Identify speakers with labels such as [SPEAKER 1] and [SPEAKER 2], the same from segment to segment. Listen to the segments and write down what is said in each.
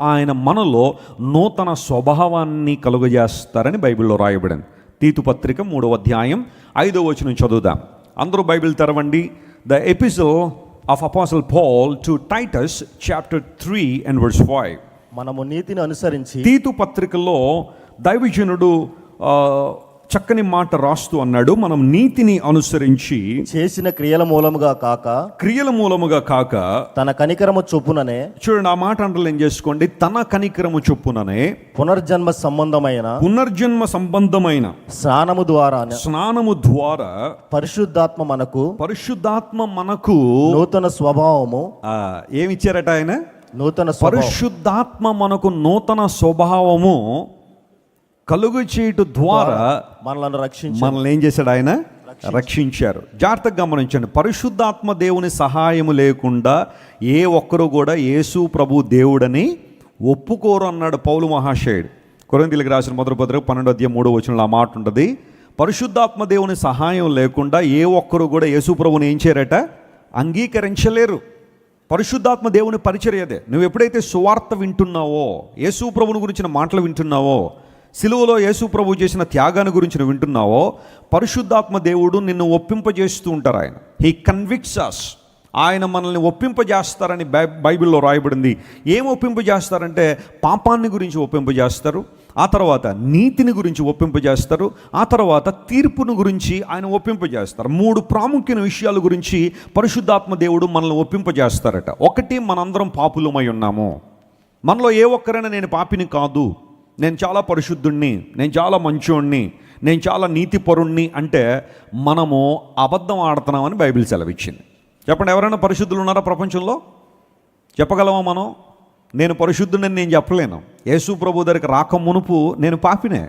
[SPEAKER 1] ఆయన మనలో నూతన స్వభావాన్ని కలుగజేస్తారని బైబిల్లో రాయబడింది. తీతు పత్రిక మూడవ అధ్యాయం ఐదో వచనం చదువుదాం. అందరూ బైబిల్ తెరవండి. The epistle of apostle Paul to Titus chapter three and verse five
[SPEAKER 2] మనము నీతిని అనుసరించి
[SPEAKER 1] తీతు పత్రికలో దైవజనుడు చక్కని మాట రాస్తూ అన్నాడు. మనం నీతిని అనుసరించి
[SPEAKER 2] చేసిన క్రియల మూలముగా కాక
[SPEAKER 1] క్రియల మూలముగా కాక
[SPEAKER 2] తన కనికరము చొప్పుననే
[SPEAKER 1] చూడండి ఆ మాట అండర్లైన్ చేసుకోండి? తన కనికరము చొప్పుననే
[SPEAKER 2] పునర్జన్మ సంబంధమైన
[SPEAKER 1] పునర్జన్మ సంబంధమైన
[SPEAKER 2] స్నానము ద్వారా
[SPEAKER 1] స్నానము ద్వారా
[SPEAKER 2] పరిశుద్ధాత్మ మనకు
[SPEAKER 1] పరిశుద్ధాత్మ మనకు
[SPEAKER 2] నూతన స్వభావము
[SPEAKER 1] ఆ, ఏమిచ్చారట ఆయన?
[SPEAKER 2] నూతన
[SPEAKER 1] పరిశుద్ధాత్మ మనకు నూతన స్వభావము కలుగు చేయుట ద్వారా
[SPEAKER 2] మనలను రక్షించి
[SPEAKER 1] మనల్ని ఏం చేశాడు ఆయన? రక్షించారు. జాగ్రత్తగా గమనించండి. పరిశుద్ధాత్మ దేవుని సహాయము లేకుండా ఏ ఒక్కరు కూడా యేసు ప్రభు దేవుడని ఒప్పుకోరు అన్నాడు పౌలు మహాశయుడు. కొరింతలకు రాసిన మొదటి పత్రిక పన్నెండు అధ్యాయం మూడో వచనంలో ఆ మాట ఉంటుంది. పరిశుద్ధాత్మ దేవుని సహాయం లేకుండా ఏ ఒక్కరు కూడా యేసు ప్రభుని ఏం చేయరట? అంగీకరించలేరు. పరిశుద్ధాత్మ దేవుని పరిచర్యదే నువ్వు ఎప్పుడైతే సువార్త వింటున్నావో యేసు ప్రభుని గురించిన మాటలు వింటున్నావో సిలువలో యేసు ప్రభు చేసిన త్యాగాన్ని గురించి వింటున్నావో పరిశుద్ధాత్మ దేవుడు నిన్ను ఒప్పింపజేస్తూ ఉంటారు ఆయన. హీ కన్విక్స్ అస్ ఆయన మనల్ని ఒప్పింపజేస్తారని బై బైబిల్లో రాయబడింది. ఏం ఒప్పింపజేస్తారంటే పాపాన్ని గురించి ఒప్పింపజేస్తారు ఆ తర్వాత నీతిని గురించి ఒప్పింపజేస్తారు ఆ తర్వాత తీర్పును గురించి ఆయన ఒప్పింపజేస్తారు. మూడు ప్రాముఖ్యమైన విషయాల గురించి పరిశుద్ధాత్మ దేవుడు మనల్ని ఒప్పింపజేస్తారట. ఒకటి మనందరం పాపులమై ఉన్నాము. మనలో ఏ ఒక్కరైనా నేను పాపిని కాదు. నేను చాలా పరిశుద్ధుణ్ణి నేను చాలా మంచోణ్ణి నేను చాలా నీతిపరుణ్ణి అంటే మనము అబద్ధం ఆడుతున్నామని బైబిల్ సెలవిచ్చింది. చెప్పండి ఎవరైనా పరిశుద్ధులు ఉన్నారా ప్రపంచంలో? చెప్పగలమా మనం? నేను పరిశుద్ధుడని నేను చెప్పలేను. యేసు ప్రభు దగ్గరికి రాక మునుపు నేను పాపినే.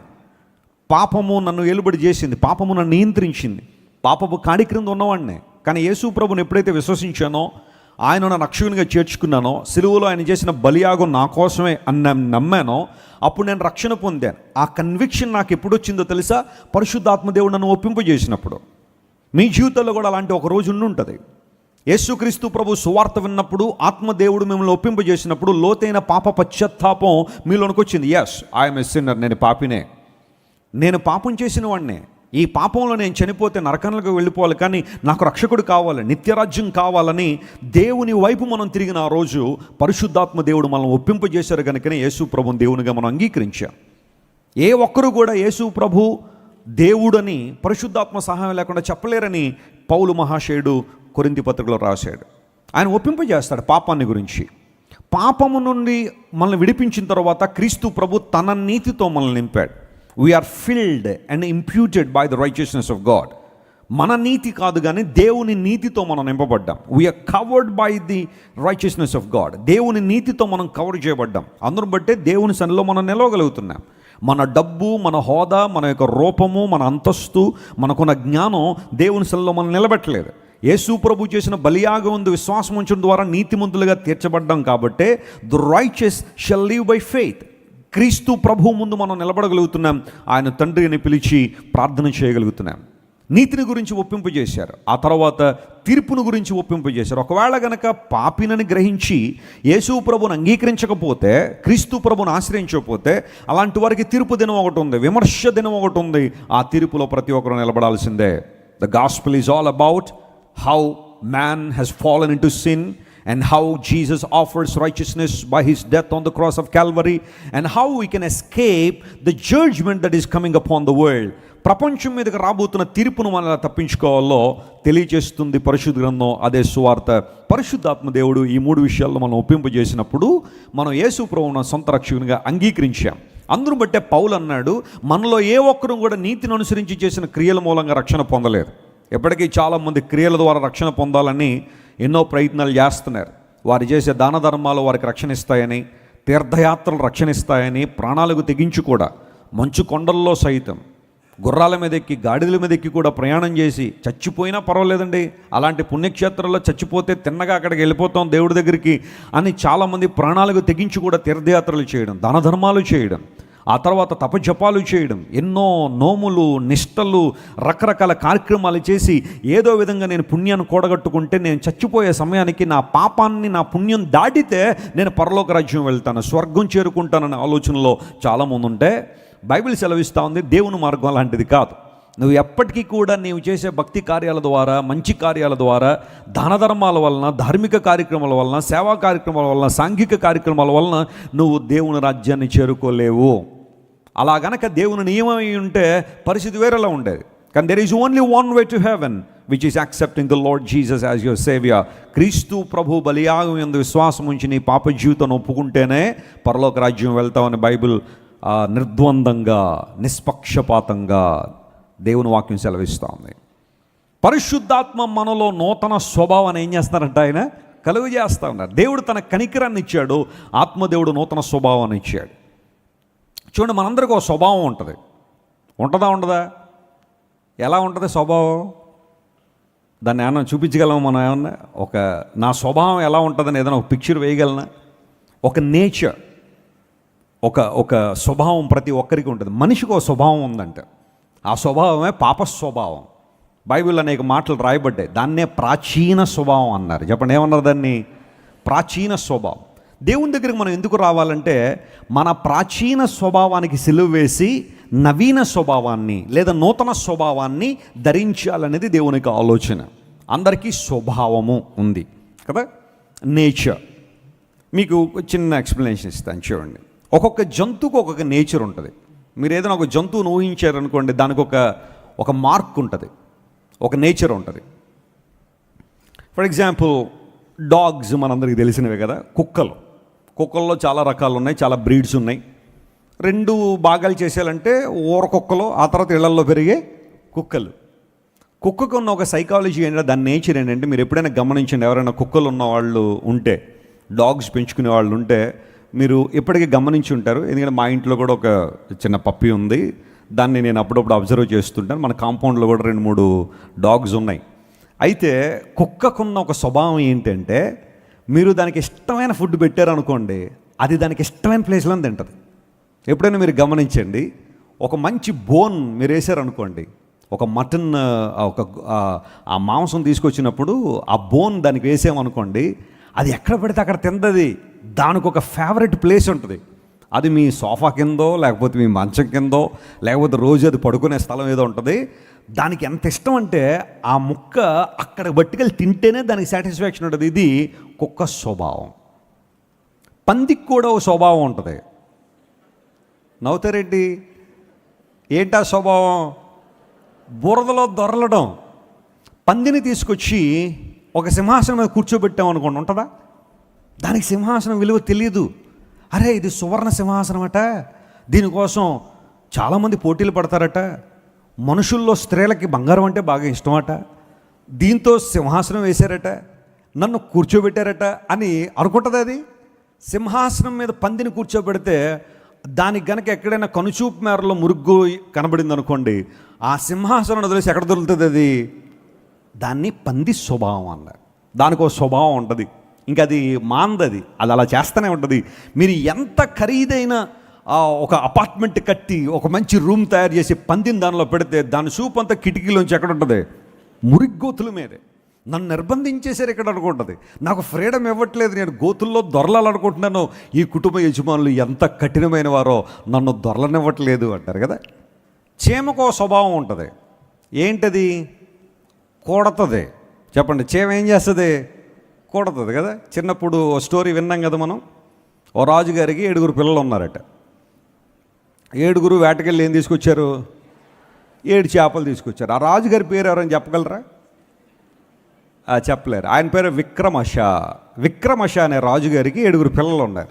[SPEAKER 1] పాపము నన్ను ఏలుబడి చేసింది పాపము నన్ను నియంత్రించింది. పాపపు కాడి క్రింద ఉన్నవాడినే. కానీ యేసు ప్రభుని ఎప్పుడైతే విశ్వసించానో ఆయన నా రక్షకునిగా చేర్చుకున్నానో సిలువలో ఆయన చేసిన బలియాగం నా కోసమే అని నమ్మాను నమ్మానో అప్పుడు నేను రక్షణ పొందాను. ఆ కన్విక్షన్ నాకు ఎప్పుడు వచ్చిందో తెలుసా? పరిశుద్ధాత్మ దేవుడు నన్ను ఒప్పింపజేసినప్పుడు. మీ జీవితంలో కూడా అలాంటి ఒక రోజు ఉండి ఉంటుంది యేసుక్రీస్తు ప్రభు సువార్త విన్నప్పుడు ఆత్మదేవుడు మిమ్మల్ని ఒప్పింపజేసినప్పుడు లోతైన పాప పశ్చాత్తాపం మీలోనికి వచ్చింది ఎస్ ఐఎమ్ ఎస్ సిన్నర్ నేను పాపినే. నేను పాపం చేసిన వాడినే ఈ పాపంలో నేను చనిపోతే నరకంలోకి వెళ్ళిపోవాలి కానీ నాకు రక్షకుడు కావాలి నిత్యరాజ్యం కావాలని దేవుని వైపు మనం తిరిగిన ఆ రోజు పరిశుద్ధాత్మ దేవుడు మనం ఒప్పింపజేశారు కనుకనే యేసు ప్రభుని దేవునిగా మనం అంగీకరించాం. ఏ ఒక్కరు కూడా యేసు ప్రభు దేవుడని పరిశుద్ధాత్మ సహాయం లేకుండా చెప్పలేరని పౌలు మహాశయుడు కొరింది పత్రికలో రాశాడు. ఆయన ఒప్పింపజేస్తాడు పాపాన్ని గురించి. పాపము నుండి మనల్ని విడిపించిన తర్వాత క్రీస్తు ప్రభు తన నీతితో మనల్ని నింపాడు. We are filled and imputed by the righteousness of God మన నీతి కాదు కానీ దేవుని నీతితో మనం నింపబడ్డాం. We are covered by the righteousness of God దేవుని నీతితో మనం కవర్ చేయబడ్డాం. అందరం బట్టే దేవుని సన్నిలో మనం నిలవగలుగుతున్నాం. మన డబ్బు మన హోదా మన యొక్క రూపము మన అంతస్తు మనకున్న జ్ఞానం దేవుని సన్నిలో మనం నిలబెట్టలేదు. యేసు ప్రభు చేసిన బలియాగం ఉంది విశ్వాసం ఉంచడం ద్వారా నీతిమంతులుగా తీర్చబడ్డాం కాబట్టే the righteous shall live by faith క్రీస్తు ప్రభు ముందు మనం నిలబడగలుగుతున్నాం. ఆయన తండ్రిని పిలిచి ప్రార్థన చేయగలుగుతున్నాం. నీతిని గురించి ఒప్పింపజేశారు ఆ తర్వాత తీర్పును గురించి ఒప్పింపజేశారు ఒకవేళ గనక పాపినని గ్రహించి యేసు ప్రభుని అంగీకరించకపోతే క్రీస్తు ప్రభుని ఆశ్రయించకపోతే అలాంటి వారికి తీర్పు దినం ఒకటి ఉంది. విమర్శ దినం ఒకటి ఉంది. ఆ తీర్పులో ప్రతి ఒక్కరు నిలబడాల్సిందే. The gospel is all about how man has fallen into sin and how Jesus offers righteousness by his death on the cross of Calvary and how we can escape the judgment that is coming upon the world. ప్రపంచం మీదకి రాబోతున్న తీర్పును మనం ఎలా తప్పించుకోవాలో తెలియజేస్తుంది పరిశుద్ధ గ్రంథం అదే సువార్త. పరిశుద్ధాత్మ దేవుడు ఈ మూడు విషయాల్లో మనం ఒప్పింపజేసినప్పుడు మనం యేసు ప్రభువును సొంత రక్షకునిగా అంగీకరించాం. అందరూ బట్టే పౌలు అన్నాడు మనలో ఏ ఒక్కరూ కూడా నీతిని అనుసరించి చేసిన క్రియల మూలంగా రక్షణ పొందలేదు. ఎప్పటికీ చాలామంది క్రియల ద్వారా రక్షణ పొందాలని ఎన్నో ప్రయత్నాలు చేస్తున్నారు. వారు చేసే దాన ధర్మాలు వారికి రక్షణ ఇస్తాయని తీర్థయాత్రలు రక్షణ ఇస్తాయని ప్రాణాలకు తెగించి కూడా మంచు కొండల్లో సైతం గుర్రాల మీద ఎక్కి గాడిదల మీద ఎక్కి కూడా ప్రయాణం చేసి చచ్చిపోయినా పర్వాలేదండి. అలాంటి పుణ్యక్షేత్రాల్లో చచ్చిపోతే తిన్నగా అక్కడికి వెళ్ళిపోతాం దేవుడి దగ్గరికి అని చాలామంది ప్రాణాలకు తెగించి కూడా తీర్థయాత్రలు చేయడం దాన ధర్మాలు చేయడం ఆ తర్వాత తపజపాలు చేయడం ఎన్నో నోములు నిష్టలు రకరకాల కార్యక్రమాలు చేసి ఏదో విధంగా నేను పుణ్యాన్ని కూడగట్టుకుంటే నేను చచ్చిపోయే సమయానికి నా పాపాన్ని నా పుణ్యం దాటితే నేను పరలోక రాజ్యం వెళ్తాను స్వర్గం చేరుకుంటాననే ఆలోచనలో చాలామంది ఉంటే బైబిల్ సెలవిస్తూ ఉంది దేవుని మార్గం అలాంటిది కాదు. నువ్వు ఎప్పటికీ కూడా నీవు చేసే భక్తి కార్యాల ద్వారా మంచి కార్యాల ద్వారా దాన ధర్మాల వలన ధార్మిక కార్యక్రమాల వలన సేవా కార్యక్రమాల వలన సాంఘిక కార్యక్రమాల వలన నువ్వు దేవుని రాజ్యాన్ని చేరుకోలేవు. అలా గనక దేవుని నియమం అయి ఉంటే పరిస్థితి వేరేలా ఉండేది. కానీ there is only one way to heaven which is accepting the Lord Jesus as your saviour క్రీస్తు ప్రభు బలియాగం ఎందు విశ్వాసం ఉంచి నీ పాప జీవితం ఒప్పుకుంటేనే పరలోక రాజ్యం వెళ్తామని బైబిల్ నిర్ద్వందంగా నిష్పక్షపాతంగా దేవుని వాక్యం సెలవిస్తూ ఉంది పరిశుద్ధాత్మ మనలో నూతన స్వభావాన్ని ఏం చేస్తారంట ఆయన? కలుగు చేస్తా ఉన్నారు. దేవుడు తన కనికరాన్ని ఇచ్చాడు ఆత్మదేవుడు నూతన స్వభావాన్ని ఇచ్చాడు. చూడండి మనందరికీ ఒక స్వభావం ఉంటుంది. ఉంటుందా ఉండదా? ఎలా ఉంటుంది స్వభావం? దాన్ని ఏమన్నా చూపించగలము మనం ఏమన్నా? ఒక నా స్వభావం ఎలా ఉంటుందని ఏదైనా ఒక పిక్చర్ వేయగలనా? ఒక నేచర్ ఒక ఒక స్వభావం ప్రతి ఒక్కరికి ఉంటుంది. మనిషికి ఒక స్వభావం ఉందంట. ఆ స్వభావమే పాప స్వభావం. బైబిల్ అనేక మాటలు రాయబడ్డాయి. దాన్నే ప్రాచీన స్వభావం అన్నారు. చెప్పండి ఏమన్నారు దాన్ని? ప్రాచీన స్వభావం. దేవుని దగ్గరికి మనం ఎందుకు రావాలంటే మన ప్రాచీన స్వభావానికి సిలువ వేసి నవీన స్వభావాన్ని లేదా నూతన స్వభావాన్ని ధరించాలనేది దేవునికి ఆలోచన. అందరికీ స్వభావము ఉంది కదా? నేచర్. మీకు చిన్న ఎక్స్ప్లెనేషన్ ఇస్తాను చూడండి. ఒక్కొక్క జంతువుకు ఒక్కొక్క నేచర్ ఉంటుంది. మీరు ఏదైనా ఒక జంతువును ఊహించారనుకోండి దానికి ఒక ఒక మార్క్ ఉంటుంది. ఒక నేచర్ ఉంటుంది. ఫర్ ఎగ్జాంపుల్ డాగ్స్ మనందరికీ తెలిసినవే కదా కుక్కలు. కుక్కల్లో చాలా రకాలు ఉన్నాయి చాలా బ్రీడ్స్ ఉన్నాయి. రెండు భాగాలు చేసేయాలంటే ఊర కుక్కలు ఆ తర్వాత ఇళ్ళల్లో పెరిగే కుక్కలు. కుక్కకు ఉన్న ఒక సైకాలజీ ఏంటంటే దాని నేచర్ ఏంటంటే మీరు ఎప్పుడైనా గమనించండి ఎవరైనా కుక్కలు ఉన్న వాళ్ళు ఉంటే డాగ్స్ పెంచుకునే వాళ్ళు ఉంటే మీరు ఇప్పటికీ గమనించి ఉంటారు. ఎందుకంటే మా ఇంట్లో కూడా ఒక చిన్న పప్పి ఉంది. దాన్ని నేను అప్పుడప్పుడు అబ్జర్వ్ చేస్తుంటాను. మన కాంపౌండ్లో కూడా రెండు మూడు డాగ్స్ ఉన్నాయి. అయితే కుక్కకున్న ఒక స్వభావం ఏంటంటే మీరు దానికి ఇష్టమైన ఫుడ్ పెట్టారనుకోండి అది దానికి ఇష్టమైన ప్లేస్లో తింటుంది. ఎప్పుడైనా మీరు గమనించండి ఒక మంచి బోన్ మీరు వేసారనుకోండి ఒక మటన్ ఒక ఆ, ఆ మాంసం తీసుకొచ్చినప్పుడు ఆ బోన్ దానికి వేసామనుకోండి అది ఎక్కడ పడితే అక్కడ తిందది దానికి ఒక ఫేవరెట్ ప్లేస్ ఉంటుంది. అది మీ సోఫా కిందో లేకపోతే మీ మంచం కిందో లేకపోతే రోజు అది పడుకునే స్థలం ఏదో ఉంటుంది. దానికి ఎంత ఇష్టం అంటే ఆ ముక్క అక్కడ పట్టుకెళ్ళి తింటేనే దానికి సాటిస్ఫాక్షన్ ఉంటుంది. ఇది కుక్క స్వభావం. పందికి కూడా ఒక స్వభావం ఉంటుంది. నవతారెడ్డి ఏంటా స్వభావం? బురదలో దొరలడం. పందిని తీసుకొచ్చి ఒక సింహాసనం మీద కూర్చోబెట్టాం అనుకోండి ఉంటుందా? దానికి సింహాసనం విలువ తెలియదు అరే ఇది సువర్ణ సింహాసనం అట దీనికోసం చాలామంది పోటీలు పడతారట. మనుషుల్లో స్త్రీలకి బంగారం అంటే బాగా ఇష్టమట. దీంతో సింహాసనం వేశారట. నన్ను కూర్చోబెట్టారట అని అనుకుంటుంది అది? సింహాసనం మీద పందిని కూర్చోబెడితే దానికి గనక ఎక్కడైనా కనుచూపు మేరలో మురుగ్గు కనబడింది అనుకోండి ఆ సింహాసనం వదిలేసి ఎక్కడ దొరుకుతుంది అది? దాన్ని పంది స్వభావం అన్న. దానికి ఒక స్వభావం ఉంటుంది. ఇంకా అది మాందది. అది అలా చేస్తూనే ఉంటుంది. మీరు ఎంత ఖరీదైన ఒక అపార్ట్మెంట్ కట్టి ఒక మంచి రూమ్ తయారు చేసి పందిని దానిలో పెడితే దాని సూప్ అంతా కిటికీలోంచి ఎక్కడ ఉంటుంది? మురిగ్గోతుల మీదే. నన్ను నిర్బంధించేశారు ఇక్కడ అనుకుంటుంది. నాకు ఫ్రీడమ్ ఇవ్వట్లేదు నేను గోతుల్లో దొరలాలనుకుంటున్నాను ఈ కుటుంబ యజమానులు ఎంత కఠినమైన వారో నన్ను దొరలనివ్వట్లేదు అంటారు కదా? చీమకో స్వభావం ఉంటుంది. ఏంటది? కూడతుంది. చెప్పండి చీమ ఏం చేస్తుంది? కూడతుంది కదా? చిన్నప్పుడు ఓ స్టోరీ విన్నాం కదా మనం? ఓ రాజుగారికి ఏడుగురు పిల్లలు ఉన్నారట. ఏడుగురు వేటకెళ్ళి ఏం తీసుకొచ్చారు? ఏడు చేపలు తీసుకొచ్చారు. ఆ రాజుగారి పేరు ఎవరైనా చెప్పగలరా? ఆ, చెప్పలేరు. ఆయన పేరు విక్రమష విక్రమష అనే రాజుగారికి ఏడుగురు పిల్లలు ఉన్నారు.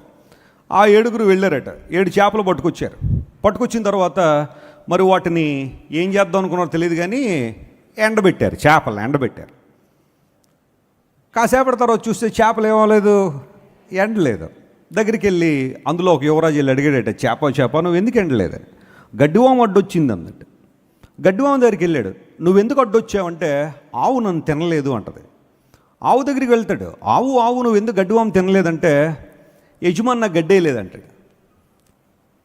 [SPEAKER 1] ఆ ఏడుగురు వెళ్ళారట. ఏడు చేపలు పట్టుకొచ్చారు. పట్టుకొచ్చిన తర్వాత మరి వాటిని ఏం చేద్దాం అనుకున్నారో తెలియదు కానీ ఎండబెట్టారు. చేపలను ఎండబెట్టారు. కాసేపటి తర్వాత చూస్తే చేపలు ఏమలేదు ఎండలేదు. దగ్గరికి వెళ్ళి అందులో ఒక యువరాజు వెళ్ళి అడిగాడట చేప చేప నువ్వు ఎందుకు ఎండలేదు? గడ్డివాము అడ్డొచ్చింది అన్నట్టు. గడ్డివాము దగ్గరికి వెళ్ళాడు నువ్వు ఎందుకు అడ్డొచ్చావంటే ఆవు నన్ను తినలేదు అంటది. ఆవు దగ్గరికి వెళ్తాడు ఆవు ఆవు నువ్వు ఎందుకు గడ్డివాము తినలేదంటే యజమాని నాకు గడ్డేయలేదంటాడు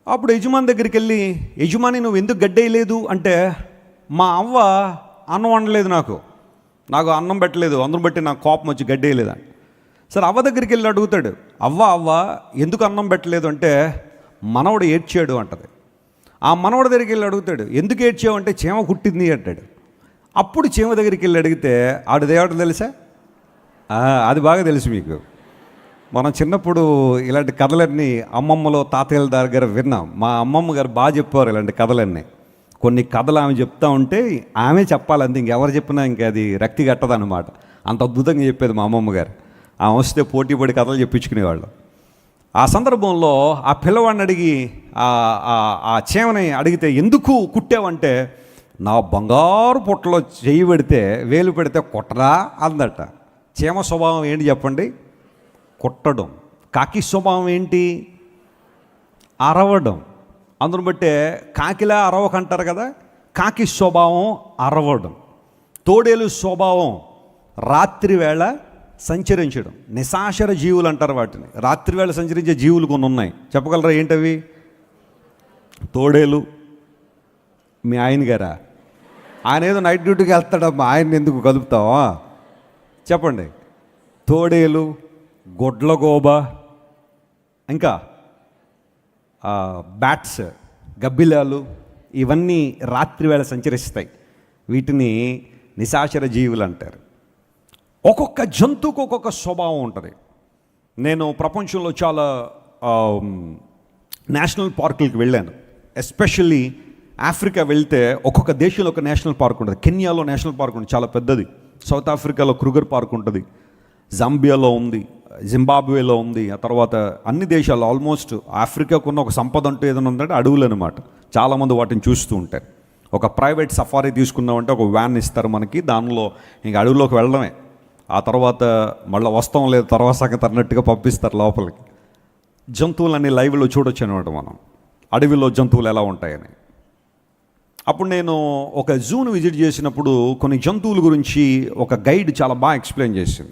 [SPEAKER 1] అప్పుడు యజమాని దగ్గరికి వెళ్ళి యజమాని నువ్వు ఎందుకు గడ్డేయలేదు అంటే మా అవ్వ అన్నం వండలేదు నాకు. నాకు అన్నం పెట్టలేదు అందరం బట్టి నాకు కోపం వచ్చి గడ్డేయలేదంట సరే అవ్వ దగ్గరికి వెళ్ళి అడుగుతాడు అవ్వ అవ్వ ఎందుకు అన్నం పెట్టలేదు? అంటే మనవడు ఏడ్చాడు అంటది. ఆ మనవడి దగ్గరికి వెళ్ళి అడుగుతాడు ఎందుకు ఏడ్చావు? అంటే చీమ కుట్టింది అంటాడు. అప్పుడు చీమ దగ్గరికి వెళ్ళి అడిగితే ఆడు దేవుడు తెలుసా? అది బాగా తెలుసు మీకు. మనం చిన్నప్పుడు ఇలాంటి కథలన్నీ అమ్మమ్మలో తాతయ్యల దగ్గర విన్నాం. మా అమ్మమ్మ గారు బాగా చెప్పారు ఇలాంటి కథలన్నీ. కొన్ని కథలు ఆమె చెప్తా ఉంటే ఆమె చెప్పాలి ఇంకెవరు చెప్పినా ఇంకా అది రక్తి కట్టదనమాట అంత అద్భుతంగా చెప్పేది మా అమ్మమ్మ గారు. ఆమె వస్తే పోటీ పడి కథలు చెప్పించుకునేవాళ్ళు. ఆ సందర్భంలో ఆ పిల్లవాడిని అడిగి ఆ- ఆ- చేమని అడిగితే ఎందుకు కుట్టావంటే నా బంగారు పొట్టలో చేయి పెడితే వేలు పెడితే కుట్టరా? అందట. చీమ స్వభావం ఏంటి చెప్పండి? కుట్టడం. కాకి స్వభావం ఏంటి? అరవడం. అందును బట్టే కాకిలా అరవకంటారు కదా కాకి స్వభావం అరవడం. తోడేలు స్వభావం రాత్రి వేళ సంచరించడం. నిశాచర జీవులు అంటారు వాటిని. రాత్రివేళ సంచరించే జీవులు కొన్ని ఉన్నాయి. చెప్పగలరా ఏంటవి? తోడేలు. మీ ఆయన గారా? ఆయన ఏదో నైట్ డ్యూటీకి వెళ్తాడమ్మా. ఆయన ఎందుకు కలుపుతావా? చెప్పండి. తోడేలు గొడ్లగోబ ఇంకా బ్యాట్స్ గబ్బిలాలు ఇవన్నీ రాత్రివేళ సంచరిస్తాయి. వీటిని నిశాచర జీవులు అంటారు. ఒక్కొక్క జంతువుకు ఒక్కొక్క స్వభావం ఉంటుంది. నేను ప్రపంచంలో చాలా నేషనల్ పార్కులకు వెళ్ళాను. ఎస్పెషల్లీ ఆఫ్రికా వెళ్తే ఒక్కొక్క దేశంలో ఒక నేషనల్ పార్క్ ఉంటుంది. కెన్యాలో నేషనల్ పార్క్ ఉంటుంది చాలా పెద్దది. సౌత్ ఆఫ్రికాలో క్రుగర్ పార్క్ ఉంటుంది. జాంబియాలో ఉంది జింబాబ్వేలో ఉంది ఆ తర్వాత అన్ని దేశాలు ఆల్మోస్ట్ ఆఫ్రికాకున్న ఒక సంపద అంటూ ఏదైనా ఉందంటే అడవులు అనమాట చాలామంది వాటిని చూస్తూ ఉంటారు. ఒక ప్రైవేట్ సఫారీ తీసుకున్నామంటే ఒక వ్యాన్ ఇస్తారు మనకి దానిలో ఇంక అడవిలోకి వెళ్ళడమే. ఆ తర్వాత మళ్ళీ వస్తాం లేదు తర్వాత సంగతి అన్నట్టుగా పంపిస్తారు లోపలికి. జంతువులన్నీ లైవ్లో చూడొచ్చు అనమాట మనం. అడవిలో జంతువులు ఎలా ఉంటాయని. అప్పుడు నేను ఒక జూను విజిట్ చేసినప్పుడు కొన్ని జంతువుల గురించి ఒక గైడ్ చాలా బాగా ఎక్స్ప్లెయిన్ చేసింది.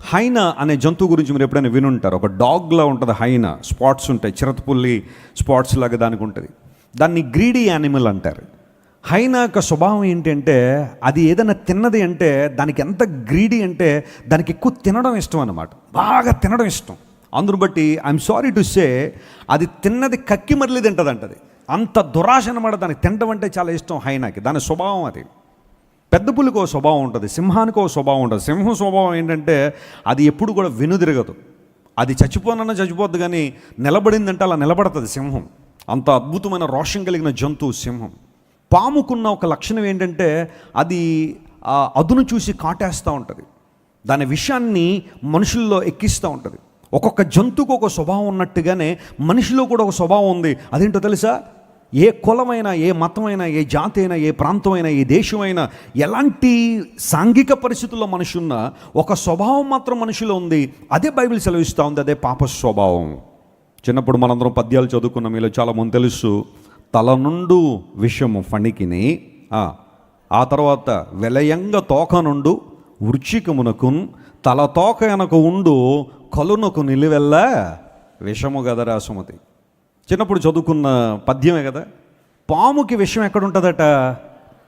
[SPEAKER 1] హైనా అనే జంతువు గురించి మీరు ఎప్పుడైనా వినుంటారు. ఒక డాగ్లా ఉంటుంది హైనా. స్పాట్స్ ఉంటాయి. చిరతపుల్లి స్పాట్స్ లాగా దానికి ఉంటుంది. దాన్ని గ్రీడీ యానిమల్ అంటారు. హైనా యొక్క స్వభావం ఏంటంటే అది ఏదైనా తిన్నది అంటే దానికి ఎంత గ్రీడీ అంటే దానికి ఎక్కువ తినడం ఇష్టం అన్నమాట. బాగా తినడం ఇష్టం. అందును బట్టి ఐఎమ్ సారీ టు సే అది తిన్నది కక్కి మరలి తింటదంటది. అంత దురాశ అనమాట దానికి తినడం అంటే చాలా ఇష్టం హైనాకి. దాని స్వభావం అది. పెద్ద పులికి ఒక స్వభావం ఉంటుంది సింహానికి స్వభావం ఉంటుంది. సింహం స్వభావం ఏంటంటే అది ఎప్పుడు కూడా వెనుదిరగదు అది చచ్చిపోనన్నా చచ్చిపోద్ది కానీ నిలబడిందంటే అలా నిలబడుతుంది సింహం. అంత అద్భుతమైన రోషం కలిగిన జంతువు సింహం. పాముకున్న ఒక లక్షణం ఏంటంటే అది అదును చూసి కాటేస్తూ ఉంటుంది. దాని విషయాన్ని మనుషుల్లో ఎక్కిస్తూ ఉంటుంది. ఒక్కొక్క జంతువుకు ఒక స్వభావం ఉన్నట్టుగానే మనిషిలో కూడా ఒక స్వభావం ఉంది. అదేంటో తెలుసా? ఏ కులమైనా ఏ మతమైనా ఏ జాతి అయినా ఏ ప్రాంతమైనా ఏ దేశమైనా ఎలాంటి సాంఘిక పరిస్థితుల్లో మనిషి ఉన్నా ఒక స్వభావం మాత్రం మనిషిలో ఉంది. అదే బైబిల్ సెలవిస్తూ ఉంది అదే పాప స్వభావం. చిన్నప్పుడు మనందరం పద్యాలు చదువుకున్న మీలో చాలా మంది తెలుసు. తల నుండు విషము ఫణికిని ఆ, తర్వాత వెలయంగ తోక నుండు వృచ్చికమునకు తల తోక వెనక ఉండు కలునకు నిలువెల్ల విషము కదరా సుమతి. చిన్నప్పుడు చదువుకున్న పద్యమే కదా పాముకి విషం ఎక్కడ ఉంటుందట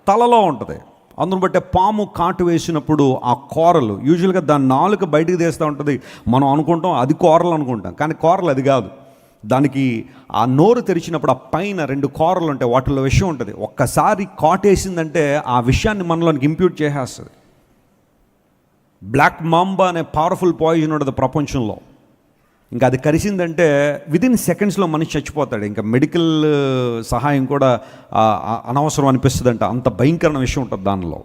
[SPEAKER 1] తలలో ఉంటుంది. అందును బట్టే పాము కాటు వేసినప్పుడు ఆ కూరలు యూజువల్గా దాని నాలుక బయటికి తీస్తూ ఉంటుంది. మనం అనుకుంటాం అది కూరలు అనుకుంటాం కానీ కూరలు అది కాదు. దానికి ఆ నోరు తెరిచినప్పుడు ఆ పైన రెండు కూరలు ఉంటాయి వాటిల్లో విషయం ఉంటుంది. ఒక్కసారి కాటేసిందంటే ఆ విషయాన్ని మనలోనికి ఇంప్యూట్ చేసేస్తుంది. బ్లాక్ మాంబా అనే పవర్ఫుల్ పాయిజన్ ఉంటుంది ప్రపంచంలో. ఇంకా అది కరిసిందంటే విదిన్ సెకండ్స్లో మనిషి చచ్చిపోతాడు. ఇంకా మెడికల్ సహాయం కూడా అనవసరం అనిపిస్తుంది అనవసరం అనిపిస్తుందంట. అంత భయంకరమైన విషయం ఉంటుంది దానిలో.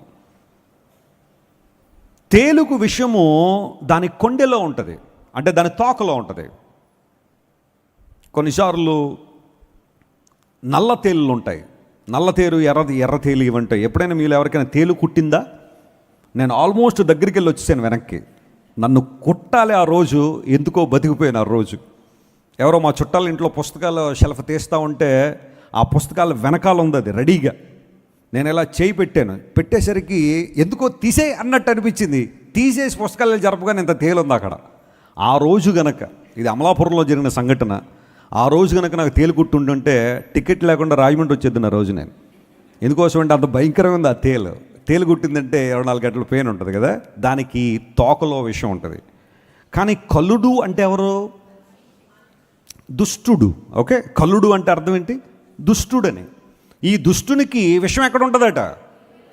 [SPEAKER 1] తేలుకు విషయము దాని కొండెలో ఉంటుంది. అంటే దాని తోకలో ఉంటుంది. కొన్నిసార్లు నల్ల తేలులు ఉంటాయి. నల్ల తేలు ఎర్ర ఎర్ర తేలు ఇవి ఉంటాయి ఎప్పుడైనా మీరు ఎవరికైనా తేలు కుట్టిందా? నేను ఆల్మోస్ట్ దగ్గరికి వెళ్ళి వచ్చేసాను వెనక్కి. నన్ను కుట్టాలి ఆ రోజు ఎందుకో బతికిపోయాను ఆ రోజు. ఎవరో మా చుట్టాల ఇంట్లో పుస్తకాలు షెల్ఫ్ తీస్తూ ఉంటే ఆ పుస్తకాల వెనకాల ఉంది అది రెడీగా. నేను ఇలా చేయి పెట్టాను. పెట్టేసరికి ఎందుకో తీసే అన్నట్టు అనిపించింది. తీసేసి పుస్తకాలు జరపగానే ఇంత తేలుంది అక్కడ. ఆ రోజు గనక ఇది అమలాపురంలో జరిగిన సంఘటన ఆ రోజు కనుక నాకు తేలుకుట్టుంటుంటే టికెట్ లేకుండా రాజమండ్రి వచ్చేది నా రోజు నేను. ఎందుకోసం అంటే అంత భయంకరమైంది ఆ తేలు. తేలు కుట్టిందంటే ఇరవై నాలుగు గంటల పెయిన్ ఉంటుంది కదా దానికి తోకలో విషయం ఉంటుంది. కానీ కల్లుడు అంటే ఎవరు? దుష్టుడు. ఓకే? కల్లుడు అంటే అర్థం ఏంటి? దుష్టుడని. ఈ దుష్టునికి విషం ఎక్కడ ఉంటుందట?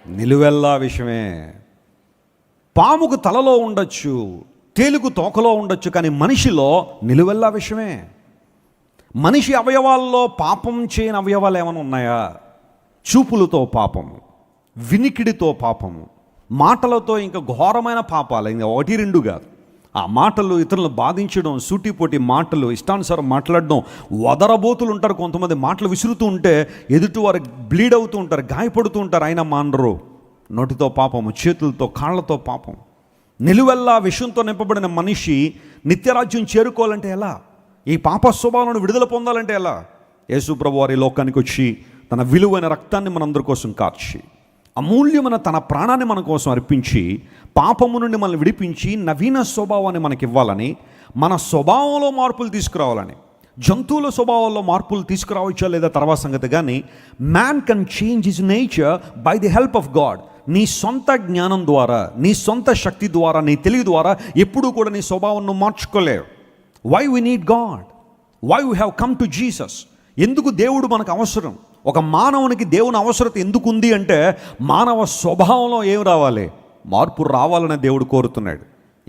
[SPEAKER 1] నిలువెల్లా విషమే. పాముకు తలలో ఉండొచ్చు తేలుకు తోకలో ఉండొచ్చు కానీ మనిషిలో నిలువెల్లా విషమే. మనిషి అవయవాల్లో పాపం చేయని అవయవాలు ఏమైనా ఉన్నాయా? చూపులతో పాపము వినికిడితో పాపము మాటలతో ఇంకా ఘోరమైన పాపాలు. ఇంకా ఒకటి రెండు కాదు. ఆ మాటలు ఇతరులను బాధించడం సూటిపోటి మాటలు ఇష్టానుసారం మాట్లాడడం వదరబోతులు ఉంటారు కొంతమంది. మాటలు విసురుతూ ఉంటే ఎదుటి వారు బ్లీడ్ అవుతూ ఉంటారు గాయపడుతూ ఉంటారు. అయినా మానరు నోటితో పాపము చేతులతో కాళ్ళతో పాపం నిలువెల్లా విషయంతో నింపబడిన మనిషి నిత్యరాజ్యం చేరుకోవాలంటే ఎలా? ఈ పాప స్వభావాలను విడుదల పొందాలంటే ఎలా? యేసు ప్రభు వారి లోకానికి వచ్చి తన విలువైన రక్తాన్ని మనందరి కోసం కార్చి అమూల్యమైన తన ప్రాణాన్ని మన కోసం అర్పించి పాపము నుండి మనల్ని విడిపించి నవీన స్వభావాన్ని మనకి ఇవ్వాలని మన స్వభావంలో మార్పులు తీసుకురావాలని జంతువుల స్వభావాల్లో మార్పులు తీసుకురావచ్చా లేదా తర్వాత సంగతి కానీ man can change his nature by the help of God నీ సొంత జ్ఞానం ద్వారా నీ సొంత శక్తి ద్వారా నీ తెలివి ద్వారా ఎప్పుడూ కూడా నీ స్వభావం మార్చుకోలేవు. Why we need God why we have come to Jesus ఎందుకు దేవుడు మనకు అవసరం? ఒక మానవునికి దేవుని అవసరత ఎందుకు ఉంది అంటే మానవ స్వభావంలో ఏం రావాలి? మార్పు రావాలని దేవుడు కోరుతున్నాడు.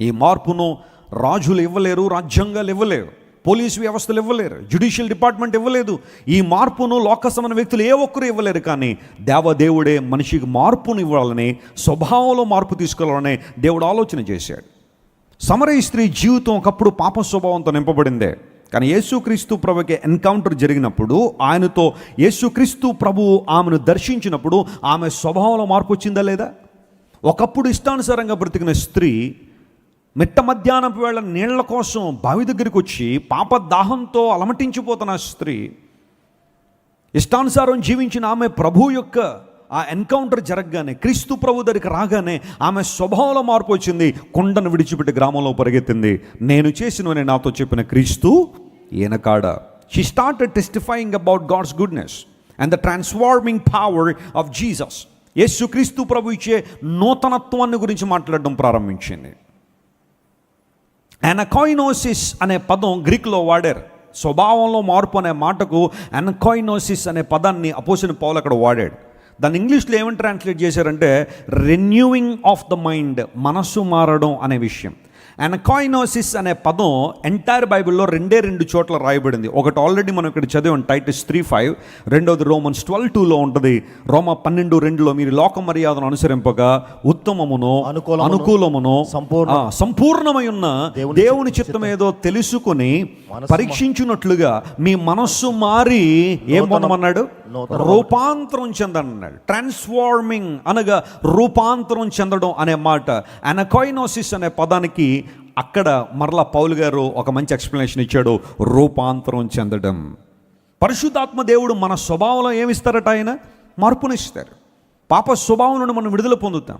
[SPEAKER 1] ఈ మార్పును రాజులు ఇవ్వలేరు రాజ్యాంగాలు ఇవ్వలేరు పోలీసు వ్యవస్థలు ఇవ్వలేరు జ్యుడిషియల్ డిపార్ట్మెంట్ ఇవ్వలేదు. ఈ మార్పును లోకసమైన వ్యక్తులు ఏ ఒక్కరు ఇవ్వలేరు కానీ దేవదేవుడే మనిషికి మార్పును ఇవ్వాలని స్వభావంలో మార్పు తీసుకురావాలని దేవుడు ఆలోచన చేశాడు. సమరయ స్త్రీ జీవితం ఒకప్పుడు పాప స్వభావంతో నింపబడిందే. కానీ యేసుక్రీస్తు ప్రభుకి ఎన్కౌంటర్ జరిగినప్పుడు ఆయనతో యేసుక్రీస్తు ప్రభు ఆమెను దర్శించినప్పుడు ఆమె స్వభావంలో మార్పు వచ్చిందా లేదా? ఒకప్పుడు ఇష్టానుసారంగా బ్రతికిన స్త్రీ మిట్ట మధ్యాహ్నపు వేళ నీళ్ళ కోసం బావి దగ్గరికి వచ్చి పాప దాహంతో అలమటించిపోతున్న స్త్రీ ఇష్టానుసారం జీవించిన ఆమె ప్రభు యొక్క ఆ ఎన్కౌంటర్ జరగగానే క్రీస్తు ప్రభు దగ్గరికి రాగానే ఆమె స్వభావంలో మార్పు వచ్చింది. కొండను విడిచిపెట్టి గ్రామంలో పరిగెత్తింది. నేను చేసినవని నాతో చెప్పిన క్రీస్తు ఈయనకాడ she start testifying about God's goodness and the transforming power of Jesus యేసు క్రీస్తు ప్రభు ఇచ్చే నూతనత్వాన్ని గురించి మాట్లాడడం ప్రారంభించింది. అనకాయినోసిస్ అనే పదం గ్రీక్లో వాడారు. స్వభావంలో మార్పు అనే మాటకు అనకాయినోసిస్ అనే పదాన్ని అపోసిన పౌలు అక్కడ వాడాడు. దాన్ని ఇంగ్లీష్లో ఏమని ట్రాన్స్లేట్ చేశారంటే రెన్యూయింగ్ ఆఫ్ ద మైండ్ మనస్సు మారడం అనే విషయం. అనకాయినోసిస్ అనే పదం ఎంటైర్ బైబిల్లో రెండే రెండు చోట్ల రాయబడింది. ఒకటి ఆల్రెడీ మనం ఇక్కడ చదివాం టైటిస్ త్రీ ఫైవ్ రెండోది రోమన్స్ ట్వెల్వ్ టూలో ఉంటుంది. రోమ పన్నెండు రెండులో మీరు లోక మర్యాదను అనుసరింపగా ఉత్తమమును
[SPEAKER 2] అనుకూలమును,
[SPEAKER 1] అనుకూలమును
[SPEAKER 2] సంపూర్ణ-
[SPEAKER 1] సంపూర్ణమై ఉన్న
[SPEAKER 2] దేవుని
[SPEAKER 1] చిత్తం ఏదో తెలుసుకుని
[SPEAKER 2] మనస్సు
[SPEAKER 1] పరీక్షించున్నట్లుగా మీ మనస్సు మారి ఏం పొందమన్నాడు? రూపాంతరం చెందన్నాడు ట్రాన్స్ఫార్మింగ్ అనగా రూపాంతరం చెందడం అనే మాట. అనకాయినోసిస్ అనే పదానికి అక్కడ మరలా పౌలు గారు ఒక మంచి ఎక్స్ప్లెనేషన్ ఇచ్చాడు రూపాంతరం చెందడం. పరిశుద్ధాత్మ దేవుడు మన స్వభావంలో ఏమిస్తారట ఆయన? మార్పునిస్తారు పాప స్వభావం నుండి మనం విడుదల పొందుతాం.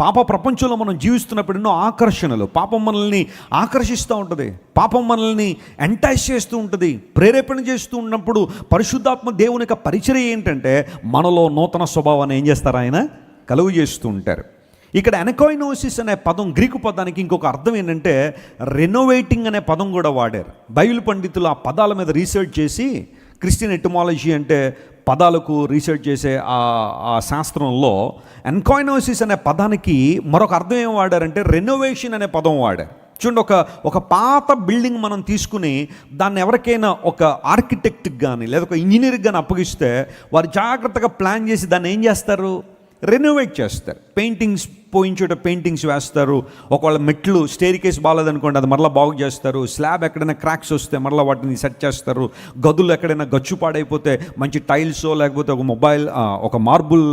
[SPEAKER 1] పాప ప్రపంచంలో మనం జీవిస్తున్నప్పుడు ఎన్నో ఆకర్షణలు పాపం మనల్ని ఆకర్షిస్తూ ఉంటుంది. పాపం మనల్ని ఎంటైజ్ చేస్తూ ఉంటుంది. ప్రేరేపణ చేస్తూ ఉన్నప్పుడు పరిశుద్ధాత్మ దేవుని యొక్క పరిచయం ఏంటంటే మనలో నూతన స్వభావాన్ని ఏం చేస్తారు ఆయన? కలుగు చేస్తూ ఉంటారు. ఇక్కడ ఎనకోయినోసిస్ అనే పదం గ్రీకు పదానికి ఇంకొక అర్థం ఏంటంటే రెనోవేటింగ్ అనే పదం కూడా వాడారు. బైబిల్ పండితులు ఆ పదాల మీద రీసెర్చ్ చేసి క్రిస్టియన్ ఎటమాలజీ అంటే పదాలకు రీసెర్చ్ చేసే ఆ శాస్త్రంలో ఎన్కాయినోసిస్ అనే పదానికి మరొక అర్థం ఏం వాడారంటే రెనోవేషన్ అనే పదం వాడారు. చూడండి ఒక ఒక పాత బిల్డింగ్ మనం తీసుకుని దాన్ని ఎవరికైనా ఒక ఆర్కిటెక్ట్కి కానీ లేదా ఒక ఇంజనీర్కి కానీ అప్పగిస్తే వారు జాగ్రత్తగా ప్లాన్ చేసి దాన్ని ఏం చేస్తారు? రెనోవేట్ చేస్తారు. పెయింటింగ్స్ పోయించుట పెయింటింగ్స్ వేస్తారు. ఒకవేళ మెట్లు స్టేర్ కేస్ బాగాలేదనుకోండి అది మరలా బాగు చేస్తారు. స్లాబ్ ఎక్కడైనా క్రాక్స్ వస్తే మరలా వాటిని సెట్ చేస్తారు. గదులు ఎక్కడైనా గచ్చు పాడైపోతే మంచి టైల్సో లేకపోతే ఒక మొబైల్ ఒక మార్బుల్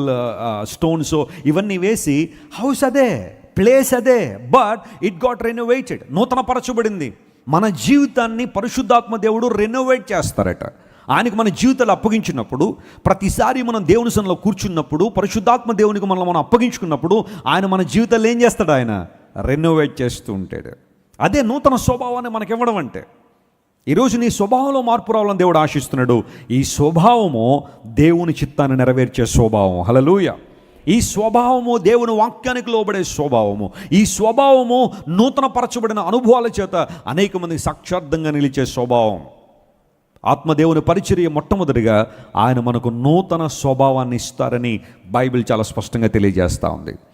[SPEAKER 1] స్టోన్సో ఇవన్నీ వేసి హౌస్ అదే ప్లేస్ అదే బట్ ఇట్ గాట్ రెనోవేటెడ్ నూతనపరచబడింది మన జీవితాన్ని పరిశుద్ధాత్మ దేవుడు రెనోవేట్ చేస్తారట. ఆయనకు మన జీవితాలు అప్పగించినప్పుడు ప్రతిసారి మనం దేవుని సన్నిలో కూర్చున్నప్పుడు పరిశుద్ధాత్మ దేవునికి మనం మనం అప్పగించుకున్నప్పుడు ఆయన మన జీవితాలు ఏం చేస్తాడు ఆయన? రెనోవేట్ చేస్తూ ఉంటాడు. అదే నూతన స్వభావాన్ని మనకివ్వడం అంటే ఈరోజు నీ స్వభావంలో మార్పు రావాలని దేవుడు ఆశిస్తున్నాడు. ఈ స్వభావము దేవుని చిత్తాన్ని నెరవేర్చే స్వభావం. హలలుయ ఈ స్వభావము దేవుని వాక్యానికి లోబడే స్వభావము. ఈ స్వభావము నూతన పరచబడిన అనుభవాల చేత అనేక మందికి సాక్షార్థంగా నిలిచే స్వభావం. ఆత్మదేవుని పరిచర్య మొట్టమొదటిగా ఆయన మనకు నూతన స్వభావాన్ని ఇస్తారని బైబిల్ చాలా స్పష్టంగా తెలియజేస్తూ ఉంది.